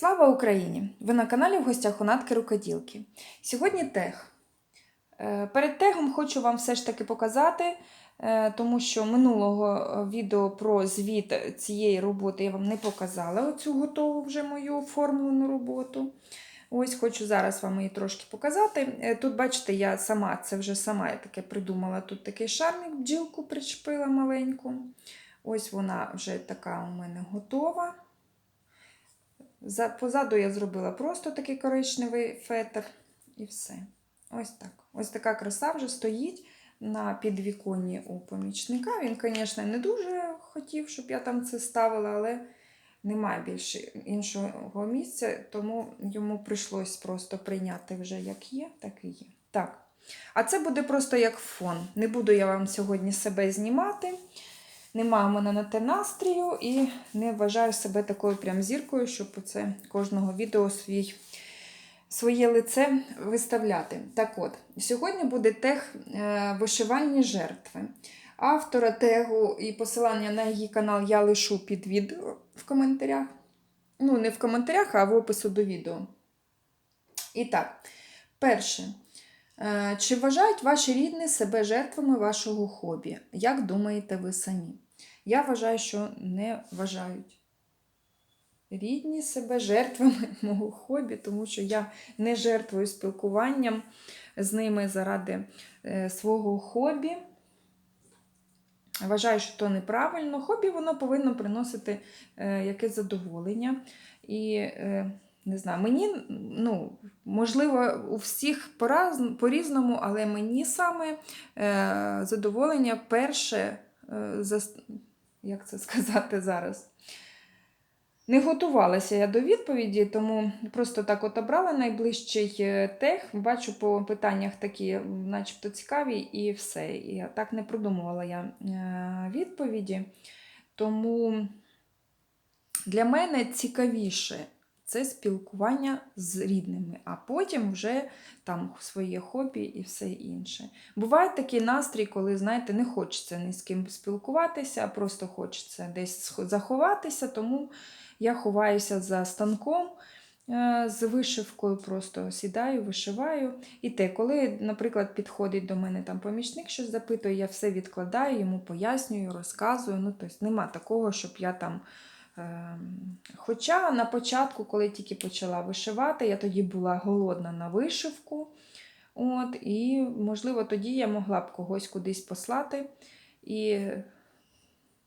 Слава Україні! Ви на каналі в гостях у Натки Рукоділки. Сьогодні тег. Е, Перед тегом хочу вам все ж таки показати, е, тому що минулого е, відео про звіт цієї роботи я вам не показала оцю готову вже мою оформлену роботу. Ось хочу зараз вам її трошки показати. Тут, бачите, я сама це вже сама я таке придумала. Тут такий шарник, бджілку причепила маленьку. Ось вона вже така у мене готова. За- Позаду я зробила просто такий коричневий фетр і все. Ось так. Ось така краса вже стоїть на підвіконні у помічника. Він, звісно, не дуже хотів, щоб я там це ставила, але немає більше іншого місця, тому йому прийшлось просто прийняти вже як є, так і є. Так. А це буде просто як фон. Не буду я вам сьогодні себе знімати. Немає в мене на те настрію і не вважаю себе такою прям зіркою, щоб оце кожного відео свій, своє лице виставляти. Так от, сьогодні буде тег е, вишивальні жертви. Автора тегу і посилання на її канал я лишу під відео в коментарях. Ну, не в коментарях, а в опису до відео. І так, перше. Е, Чи вважають ваші рідні себе жертвами вашого хобі? Як думаєте ви самі? Я вважаю, що не вважають рідні себе жертвами мого хобі, тому що я не жертвую спілкуванням з ними заради е, свого хобі. Вважаю, що то неправильно. Хобі воно повинно приносити е, якесь задоволення. І не знаю, мені, ну, можливо, у всіх по-різному, але мені саме е, задоволення перше, е, зас- як це сказати зараз? Не готувалася я до відповіді, тому просто так от обрала найближчий е, тег. Бачу по питаннях такі, начебто цікаві, і все. І так не продумувала я е, відповіді. Тому для мене цікавіше це спілкування з рідними, а потім вже там своє хобі і все інше. Буває такий настрій, коли, знаєте, не хочеться ні з ким спілкуватися, а просто хочеться десь заховатися, тому я ховаюся за станком е, з вишивкою, просто сідаю, вишиваю. І те, коли, наприклад, підходить до мене там помічник, щось запитує, я все відкладаю, йому пояснюю, розказую. Ну, тобто нема такого, щоб я там. Ем, Хоча на початку, коли тільки почала вишивати, я тоді була голодна на вишивку. От, і, можливо, тоді я могла б когось кудись послати і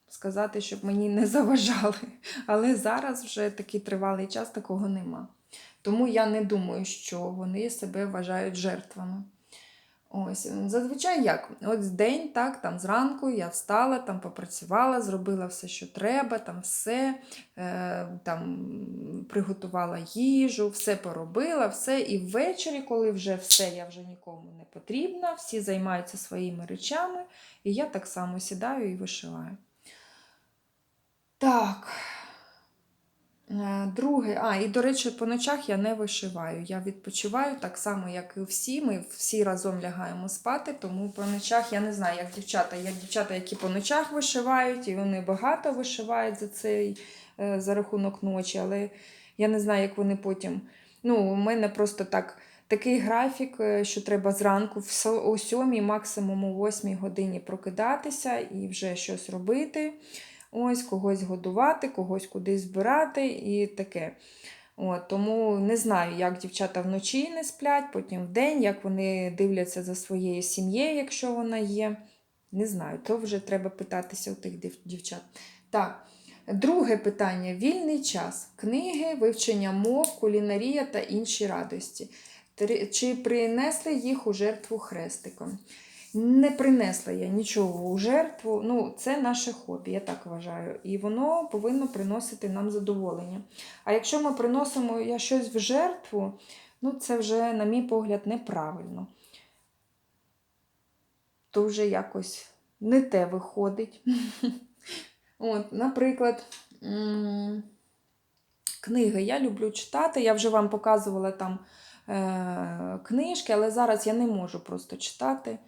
сказати, щоб мені не заважали. Але зараз вже такий тривалий час такого нема. Тому я не думаю, що вони себе вважають жертвами. Ось, зазвичай як? От день, так, там зранку я встала, там попрацювала, зробила все, що треба, там все, е, там приготувала їжу, все поробила, все. І ввечері, коли вже все, я вже нікому не потрібна, всі займаються своїми речами, і я так само сідаю і вишиваю. Так. Е, Друге, а, і до речі, по ночах я не вишиваю. Я відпочиваю так само, як і всі. Ми всі разом лягаємо спати, тому по ночах я не знаю, як дівчата. Є дівчата, які по ночах вишивають, і вони багато вишивають за цей е, за рахунок ночі, але я не знаю, як вони потім. Ну, у мене просто так. Такий графік, е, що треба зранку о 7, максимум о 8 годині прокидатися і вже щось робити. Ось когось годувати, когось кудись збирати і таке. От, тому не знаю, як дівчата вночі не сплять, потім вдень, як вони дивляться за своєю сім'єю, якщо вона є. Не знаю, то вже треба питатися у тих дівчат. Так, друге питання: вільний час. Книги, вивчення мов, кулінарія та інші радості. Чи принесли їх у жертву хрестиком? Не принесла я нічого у жертву. Ну, це наше хобі, я так вважаю. І воно повинно приносити нам задоволення. А якщо ми приносимо я щось в жертву, ну це вже, на мій погляд, неправильно. То вже якось не те виходить. От, наприклад, книги я люблю читати. Я вже вам показувала там е, книжки, але зараз я не можу просто читати.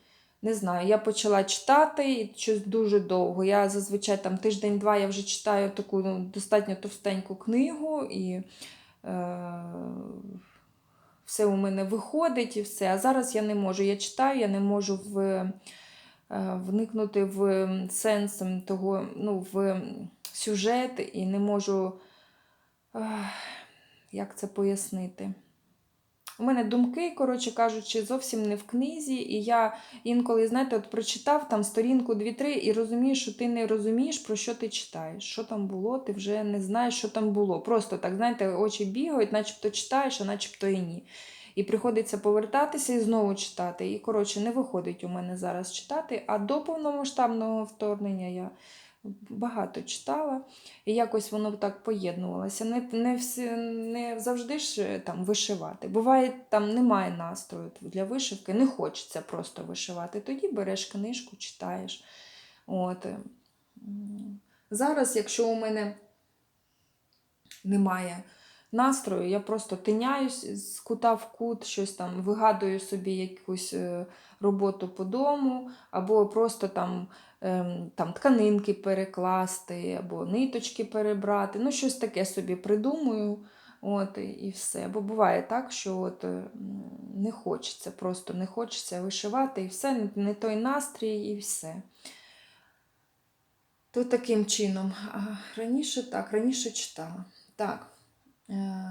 Не знаю, я почала читати щось дуже довго. Я зазвичай там тиждень-два я вже читаю таку ну, достатньо товстеньку книгу, і все у мене виходить і все. А зараз я не можу. Я читаю, я не можу в, е, вникнути в сенс того, ну, в сюжет і не можу. е, Як це пояснити? У мене думки, коротше кажучи, зовсім не в книзі, і я інколи, знаєте, от прочитав там сторінку 2-3 і розумієш, що ти не розумієш, про що ти читаєш. Що там було, ти вже не знаєш, що там було. Просто так, знаєте, очі бігають, начебто читаєш, а начебто і ні. І приходиться повертатися і знову читати. І, коротше, не виходить у мене зараз читати, а до повномасштабного вторгнення я багато читала, і якось воно так поєднувалося. Не, не, всі, не завжди ж е, там вишивати. Буває, там немає настрою для вишивки, не хочеться просто вишивати. Тоді береш книжку, читаєш. От. е. Зараз, якщо у мене немає настрою, я просто тиняюсь з кута в кут, щось там вигадую собі якусь е, роботу по дому, або просто там, там тканинки перекласти, або ниточки перебрати. Ну, щось таке собі придумую. От, і- все. Бо буває так, що от, е, не хочеться, просто не хочеться вишивати, і все, не, той настрій, і все. То таким чином. Раніше так, раніше читала. Так. Е,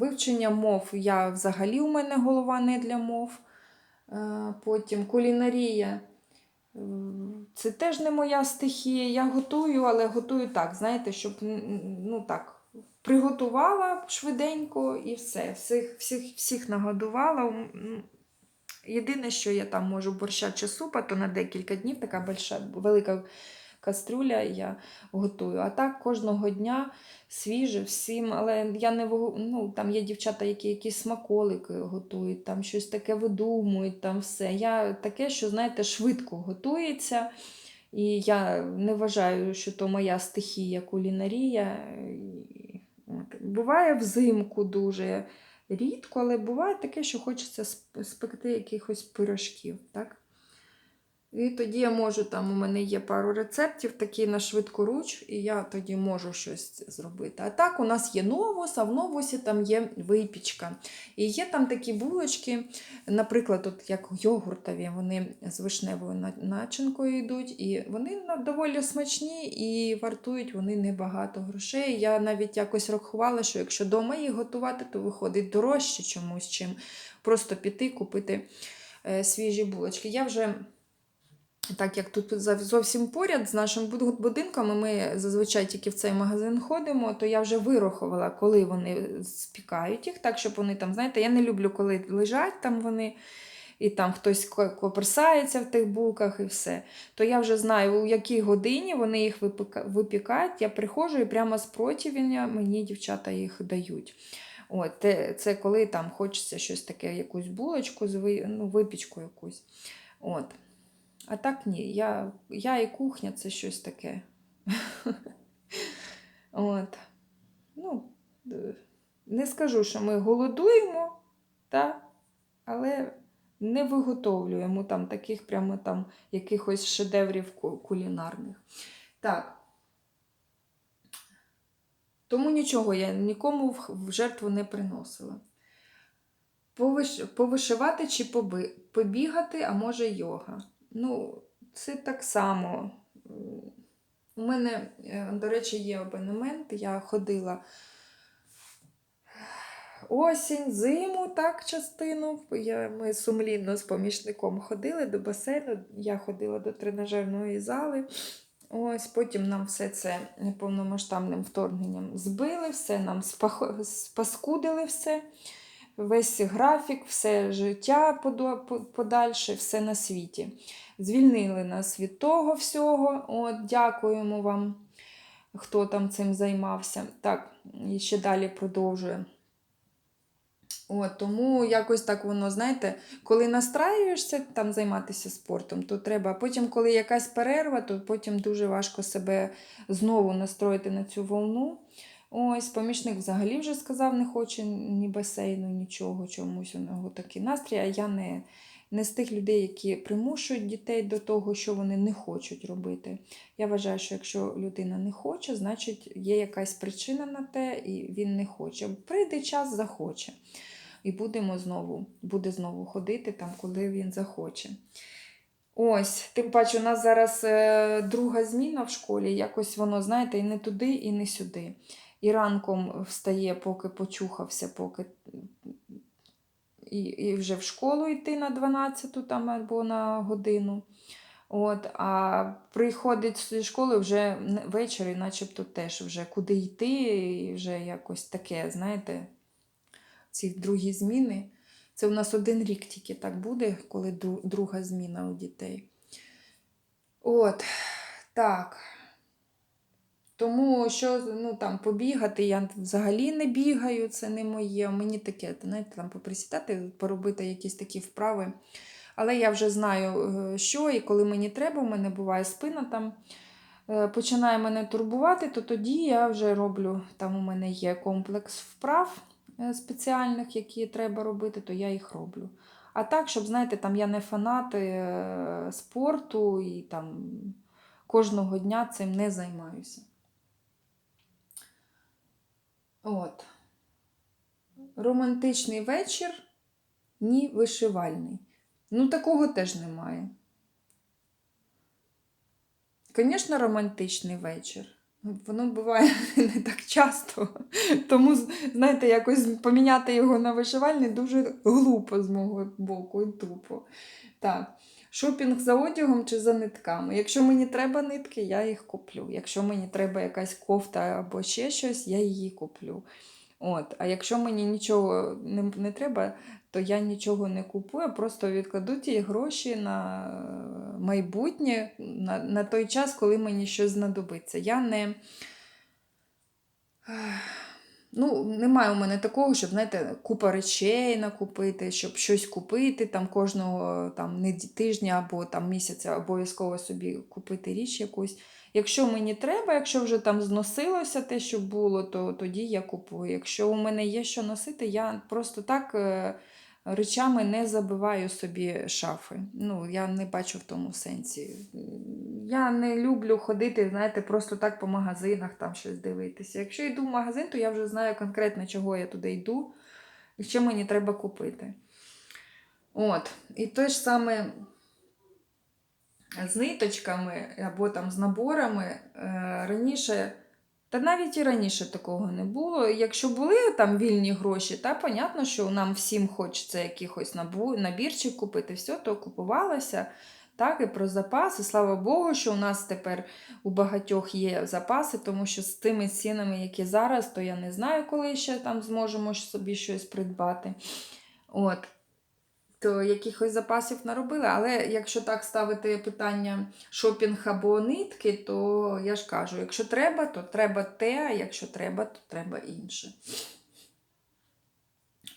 Вивчення мов я взагалі у мене голова не для мов. Е, Потім кулінарія. Це теж не моя стихія. Я готую, але готую так, знаєте, щоб ну так, приготувала швиденько і все. Всіх, всіх, всіх нагодувала. Єдине, що я там можу борща чи супа, то на декілька днів така велика кастрюля я готую. А так кожного дня свіже всім. Але я не ну, там є дівчата, які якісь смаколики готують, там щось таке видумують, там все. Я таке, що, знаєте, швидко готується. І я не вважаю, що то моя стихія кулінарія. Буває взимку дуже рідко, але буває таке, що хочеться спекти якихось пирожків. Так? І тоді я можу, там у мене є пару рецептів, такі на швидку руч, і я тоді можу щось зробити. А так, у нас є новус, а в новусі там є випічка. І є там такі булочки, наприклад, от як йогуртові, вони з вишневою начинкою йдуть, і вони доволі смачні і вартують вони небагато грошей. Я навіть якось рахувала, що якщо вдома їх готувати, то виходить дорожче чомусь, чим просто піти купити е, свіжі булочки. Я вже так як тут зовсім поряд з нашим буд- будинком, і ми зазвичай тільки в цей магазин ходимо, то я вже вирахувала, коли вони спікають їх, так, щоб вони там, знаєте, я не люблю, коли лежать там вони, і там хтось ко- коперсається в тих булках і все. То я вже знаю, у якій годині вони їх випікають. Я приходжу і прямо з противня мені дівчата їх дають. От, це коли там хочеться щось таке, якусь булочку, ну, випічку якусь. От. А так ні, я, я і кухня це щось таке. От. Ну, не скажу, що ми голодуємо, та, але не виготовлюємо там таких прямо там якихось шедеврів кулінарних. Так. Тому нічого я нікому в жертву не приносила. Повиш... Повишивати чи поби... побігати, а може йога. Ну, це так само. У мене, е, до речі, є абонемент. Я ходила осінь, зиму, так, частину. Я, ми сумлінно з помічником ходили до басейну. Я ходила до тренажерної зали. Ось потім нам все це повномасштабним вторгненням збили, все нам спаскудили все весь графік, все життя подальше, все на світі. Звільнили нас від того всього. От, дякуємо вам, хто там цим займався. Так, і ще далі продовжує. От, тому якось так воно, знаєте, коли настраюєшся там займатися спортом, то треба. А потім, коли якась перерва, то потім дуже важко себе знову настроїти на цю волну. Ось, помічник взагалі вже сказав, не хоче ні басейну, нічого, чомусь у нього такий настрій, а я не, не з тих людей, які примушують дітей до того, що вони не хочуть робити. Я вважаю, що якщо людина не хоче, значить є якась причина на те, і він не хоче. Прийде час, захоче. І будемо знову, буде знову ходити там, коли він захоче. Ось, тим паче, у нас зараз е, друга зміна в школі, якось воно, знаєте, і не туди, і не сюди. І ранком встає, поки почухався, поки і, і вже в школу йти на 12 там або на годину. От, а приходить зі школи вже ввечері, начебто теж вже куди йти, і вже якось таке, знаєте, ці другі зміни. Це у нас один рік тільки так буде, коли друга зміна у дітей. От, так. Тому що ну, там, побігати, я взагалі не бігаю, це не моє. Мені таке, знаєте, там поприсідати, поробити якісь такі вправи. Але я вже знаю, е, що і коли мені треба, у мене буває спина там е, починає мене турбувати, то тоді я вже роблю, там у мене є комплекс вправ е, спеціальних, які треба робити, то я їх роблю. А так, щоб, знаєте, там я не фанат спорту і там кожного дня цим не займаюся. От. Романтичний вечір, ні вишивальний. Ну, такого теж немає. Звісно, романтичний вечір. Воно буває не так часто. Тому, знаєте, якось поміняти його на вишивальний дуже глупо з мого боку і тупо. Так. Шопінг за одягом чи за нитками. Якщо мені треба нитки, я їх куплю. Якщо мені треба якась кофта або ще щось, я її куплю. От. А якщо мені нічого не, не треба, то я нічого не купую, просто відкладу ті гроші на майбутнє, на, на той час, коли мені щось знадобиться. Я не. Ну, немає у мене такого, щоб, знаєте, купа речей накупити, щоб щось купити там кожного там, не тижня або там, місяця обов'язково собі купити річ якусь. Якщо мені треба, якщо вже там зносилося те, що було, то тоді я купую. Якщо у мене є що носити, я просто так е, речами не забиваю собі шафи. Ну, я не бачу в тому сенсі. Я не люблю ходити, знаєте, просто так по магазинах там щось дивитися. Якщо йду в магазин, то я вже знаю конкретно, чого я туди йду і що мені треба купити. От. І те ж саме з ниточками або там з наборами е, раніше, та навіть і раніше такого не було. Якщо були там вільні гроші, та понятно, що нам всім хочеться якихось набірчик купити, все, то купувалося. Так, і про запаси. Слава Богу, що у нас тепер у багатьох є запаси, тому що з тими цінами, які зараз, то я не знаю, коли ще там зможемо собі щось придбати. От то якихось запасів наробили. Але якщо так ставити питання шопінг або нитки, то я ж кажу, якщо треба, то треба те, а якщо треба, то треба інше.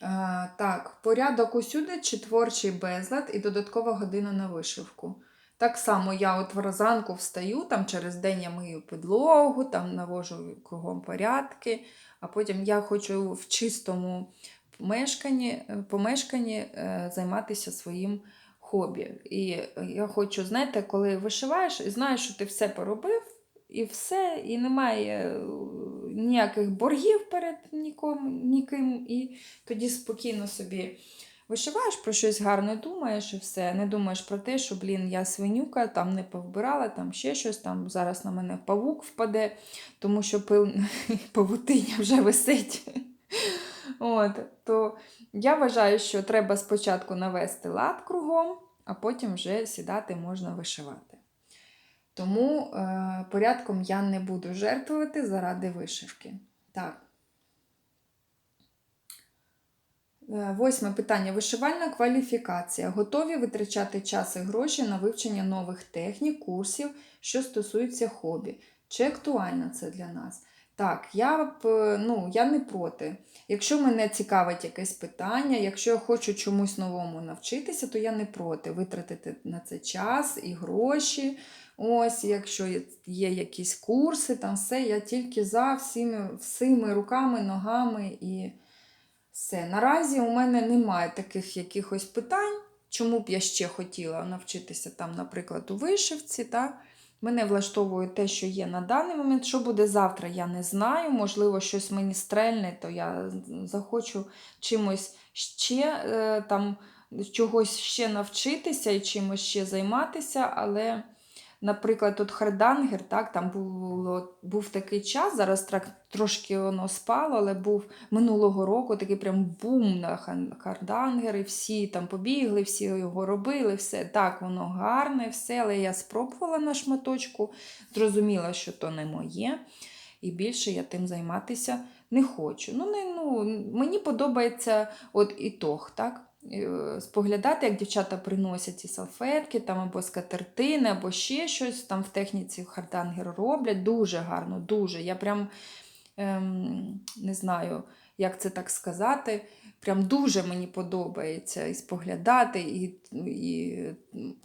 А, так, порядок усюди чи творчий безлад і додаткова година на вишивку. Так само я от зранку встаю, там через день я мию підлогу, там навожу кругом порядки, а потім я хочу в чистому помешканні, е, помешканні е, займатися своїм хобі. І я хочу, знаєте, коли вишиваєш і знаєш, що ти все поробив, і все, і немає е, ніяких боргів перед нікому, ніким, і тоді спокійно собі вишиваєш, про щось гарне думаєш і все. Не думаєш про те, що, блін, я свинюка, там не повбирала, там ще щось, там зараз на мене павук впаде, тому що пил... павутиня вже висить. От, то я вважаю, що треба спочатку навести лад кругом, а потім вже сідати можна вишивати. Тому е, порядком я не буду жертвувати заради вишивки. Так. Е, Восьме питання. Вишивальна кваліфікація. Готові витрачати час і гроші на вивчення нових технік, курсів, що стосуються хобі. Чи актуально це для нас? Так, я, б, е, ну, я не проти. Якщо мене цікавить якесь питання, якщо я хочу чомусь новому навчитися, то я не проти витратити на це час і гроші. Ось, якщо є- якісь курси, там все, я тільки за всіми, всіми руками, ногами і все. Наразі у мене немає таких якихось питань, чому б я ще хотіла навчитися там, наприклад, у вишивці. Та? Мене влаштовує те, що є на даний момент. Що буде завтра, я не знаю. Можливо, щось мені стрельне, то я захочу чимось ще е, там чогось ще навчитися і чимось ще займатися, але. Наприклад, от Хардангер, так, там було, був такий час, зараз так трошки воно спало, але був минулого року такий прям бум на Хардангер, і всі там побігли, всі його робили, все так, воно гарне, все, але я спробувала на шматочку, зрозуміла, що то не моє, і більше я тим займатися не хочу. Ну, не, ну, мені подобається от ітог, так? Е, споглядати, як дівчата приносять ці салфетки, там або скатертини, або ще щось там в техніці хардангер роблять. Дуже гарно, дуже. Я прям ем, не знаю, як це так сказати. Прям дуже мені подобається і споглядати, і, і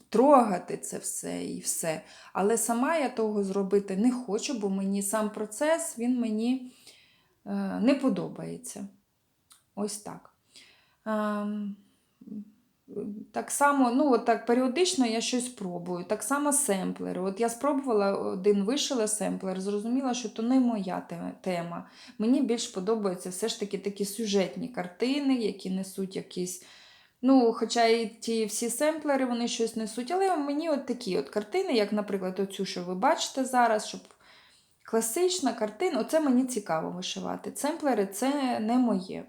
трогати це все і все. Але сама я того зробити не хочу, бо мені сам процес він мені е, не подобається. Ось так. Ем, так само, ну от так періодично я щось пробую. Так само семплери. От я спробувала один вишила семплер, зрозуміла, що то не моя тема. Мені більш подобаються все ж таки такі сюжетні картини, які несуть якісь. Ну, хоча і ті всі семплери вони щось несуть, але мені от такі от картини, як, наприклад, оцю, що ви бачите зараз, щоб класична картина, оце мені цікаво вишивати. Семплери це не моє.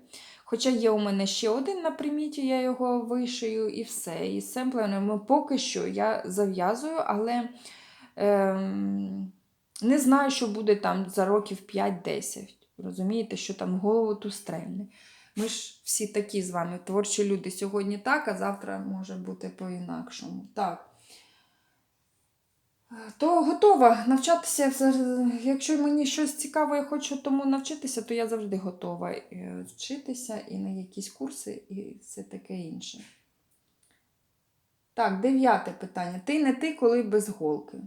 Хоча є у мене ще один на приміті, я його вишию і все. І з семплерами поки що я зав'язую, але ем, не знаю, що буде там за років 5-10. Розумієте, що там голову ту стрельне. Ми ж всі такі з вами творчі люди. Сьогодні так, а завтра може бути по-інакшому. Так. То готова навчатися. Якщо мені щось цікаве, я хочу тому навчитися, то я завжди готова е, вчитися і на якісь курси, і все таке інше. Так, дев'яте питання. Ти не ти, коли без голки.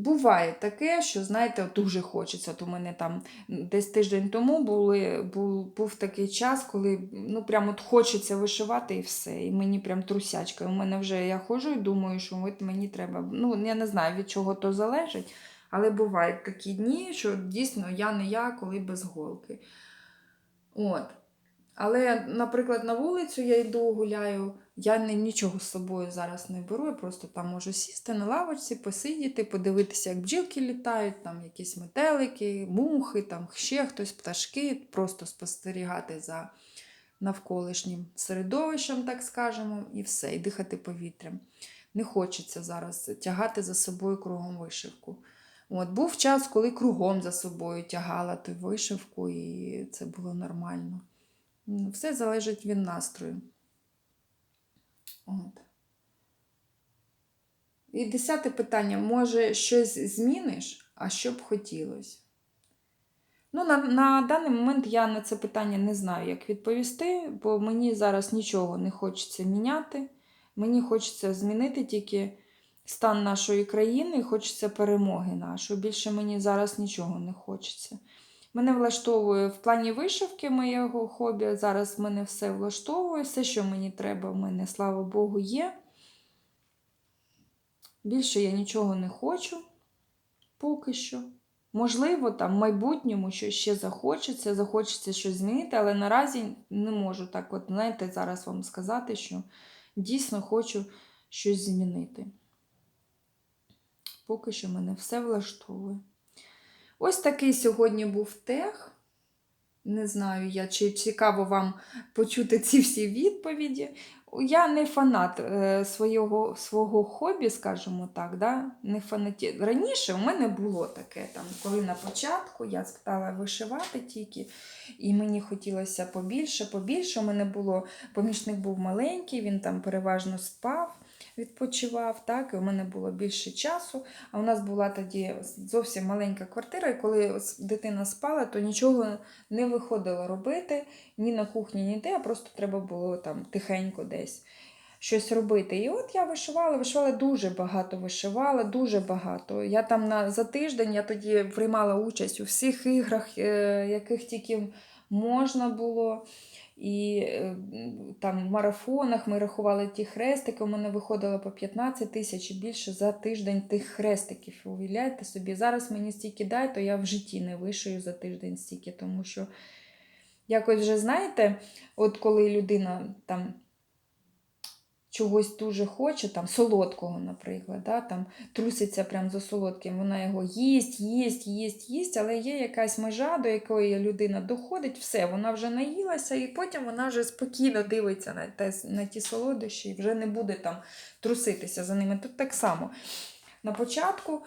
Буває таке, що, знаєте, дуже хочеться. От у мене там десь тиждень тому були, був, був такий час, коли ну, прям от хочеться вишивати і все. І мені прям трусячка. У мене вже я ходжу і думаю, що от мені треба. Ну, я не знаю, від чого то залежить, але бувають такі дні, що дійсно я не я, коли без голки. От. Але, наприклад, на вулицю я йду, гуляю, я нічого з собою зараз не беру, я просто там можу сісти на лавочці, посидіти, подивитися, як бджілки літають, там якісь метелики, мухи, там ще хтось, пташки, просто спостерігати за навколишнім середовищем, так скажемо, і все, і дихати повітрям. Не хочеться зараз тягати за собою кругом вишивку. От, був час, коли кругом за собою тягала ту вишивку, і це було нормально. Все залежить від настрою. От. І десяте питання: може, щось зміниш, а що б хотілося? Ну, на, на даний момент я на це питання не знаю, як відповісти, бо мені зараз нічого не хочеться міняти. Мені хочеться змінити тільки стан нашої країни хочеться перемоги нашої. Більше мені зараз нічого не хочеться. Мене влаштовує в плані вишивки моєго хобі. Зараз мене все влаштовує, все, що мені треба, в мене, слава Богу, є. Більше я нічого не хочу поки що. Можливо, там в майбутньому щось ще захочеться, захочеться щось змінити, але наразі не можу так, от, знаєте, зараз вам сказати, що дійсно хочу щось змінити. Поки що мене все влаштовує. Ось такий сьогодні був тех. Не знаю, я, чи цікаво вам почути ці всі відповіді. Я не фанат е, свого, свого хобі, скажімо так. Да? Не фанаті... Раніше у мене було таке, там, коли на початку я стала вишивати тільки, і мені хотілося побільше, побільше. У мене було, помічник був маленький, він там переважно спав, відпочивав, так, і у мене було більше часу. А у нас була тоді зовсім маленька квартира, і коли дитина спала, то нічого не виходило робити ні на кухні, ніде, а просто треба було там тихенько десь щось робити. І от я вишивала, вишивала дуже багато, вишивала, дуже багато. Я там на, за тиждень я тоді приймала участь у всіх іграх, е, яких тільки можна було. І е, там в марафонах ми рахували ті хрестики, у мене виходило по 15 тисяч і більше за тиждень тих хрестиків. Уявляєте собі, зараз мені стільки дай, то я в житті не вишию за тиждень стільки, тому що якось вже знаєте, от коли людина там чогось дуже хоче, там солодкого, наприклад, да, там труситься прям за солодким, вона його їсть, їсть, їсть, їсть, але є якась межа, до якої людина доходить, все, вона вже наїлася, і потім вона вже спокійно дивиться на, те, на ті солодощі і вже не буде там труситися за ними. Тут так само. На початку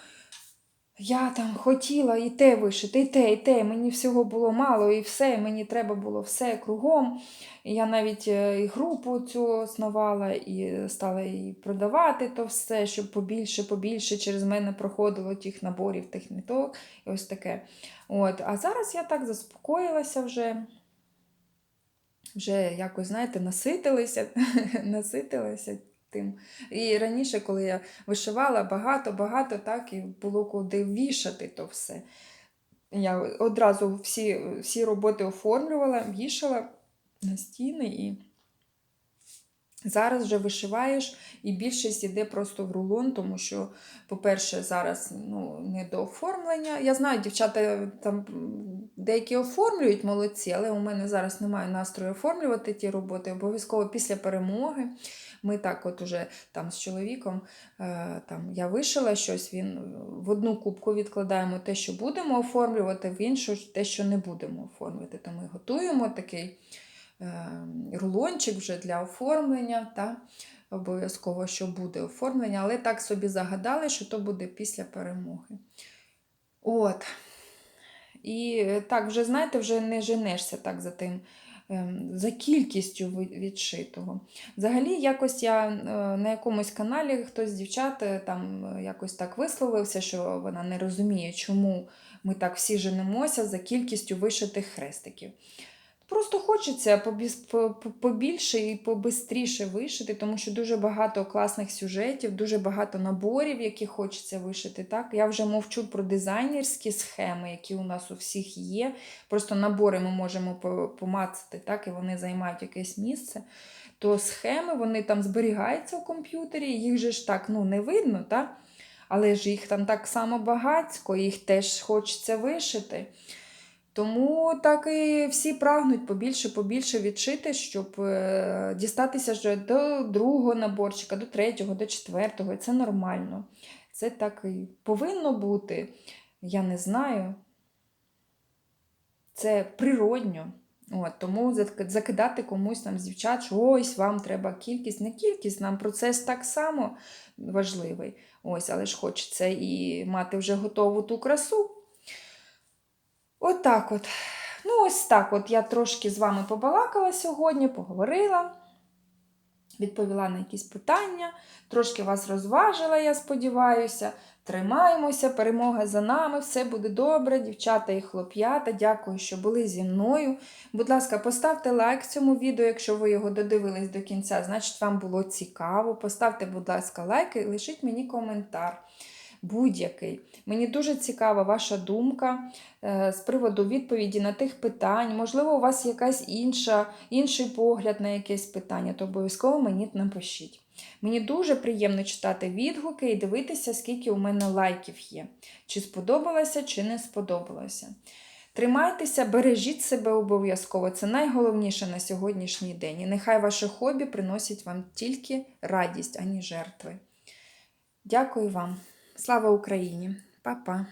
я там хотіла і те вишити, і те, і те. Мені всього було мало, і все, мені треба було все кругом. І я навіть е, і групу цю основала, і стала її продавати то все, щоб побільше, побільше через мене проходило тих наборів, тих ниток, і ось таке. От. А зараз я так заспокоїлася вже. Вже якось, знаєте, наситилися, наситилися тим. І раніше, коли я вишивала багато-багато, так і було куди вішати то все. Я одразу всі, всі роботи оформлювала, вішала на стіни і зараз вже вишиваєш, і більшість йде просто в рулон, тому що, по-перше, зараз ну, не до оформлення. Я знаю, дівчата там деякі оформлюють молодці, але у мене зараз немає настрою оформлювати ті роботи. Обов'язково після перемоги. Ми так от уже там з чоловіком, е, там, я вишила щось, він в одну кубку відкладаємо те, що будемо оформлювати, в іншу те, що не будемо оформлювати. То ми готуємо такий е, рулончик вже для оформлення. Та? Обов'язково, що буде оформлення, але так собі загадали, що то буде після перемоги. От. І е, так, вже знаєте, вже не женешся так за тим, за кількістю відшитого. Взагалі, якось я е, на якомусь каналі хтось з дівчат е, там е, якось так висловився, що вона не розуміє, чому ми так всі женемося за кількістю вишитих хрестиків. Просто хочеться побільше і побистріше вишити, тому що дуже багато класних сюжетів, дуже багато наборів, які хочеться вишити. Так? Я вже мовчу про дизайнерські схеми, які у нас у всіх є. Просто набори ми можемо помацати, так? і вони займають якесь місце. То схеми вони там зберігаються в комп'ютері, їх же ж так ну, не видно, так? але ж їх там так само багатько, їх теж хочеться вишити. Тому так і всі прагнуть побільше, побільше відшити, щоб е, дістатися вже до другого наборчика, до третього, до четвертого. І це нормально. Це так і повинно бути. Я не знаю. Це природньо. От, тому закидати комусь там з дівчат, що ось вам треба кількість, не кількість, нам процес так само важливий. Ось, але ж хочеться і мати вже готову ту красу. От от. Ну, ось так от я трошки з вами побалакала сьогодні, поговорила, відповіла на якісь питання, трошки вас розважила, я сподіваюся. Тримаємося, перемога за нами, все буде добре, дівчата і хлоп'ята. Дякую, що були зі мною. Будь ласка, поставте лайк цьому відео, якщо ви його додивились до кінця, значить вам було цікаво. Поставте, будь ласка, лайк і лишіть мені коментар. Будь-який. Мені дуже цікава ваша думка е, з приводу відповіді на тих питань. Можливо, у вас якась інша, інший погляд на якесь питання, то обов'язково мені напишіть. Мені дуже приємно читати відгуки і дивитися, скільки у мене лайків є. Чи сподобалося, чи не сподобалося. Тримайтеся, бережіть себе обов'язково. Це найголовніше на сьогоднішній день. І нехай ваше хобі приносить вам тільки радість, ані жертви. Дякую вам. Слава Україні! Па-па!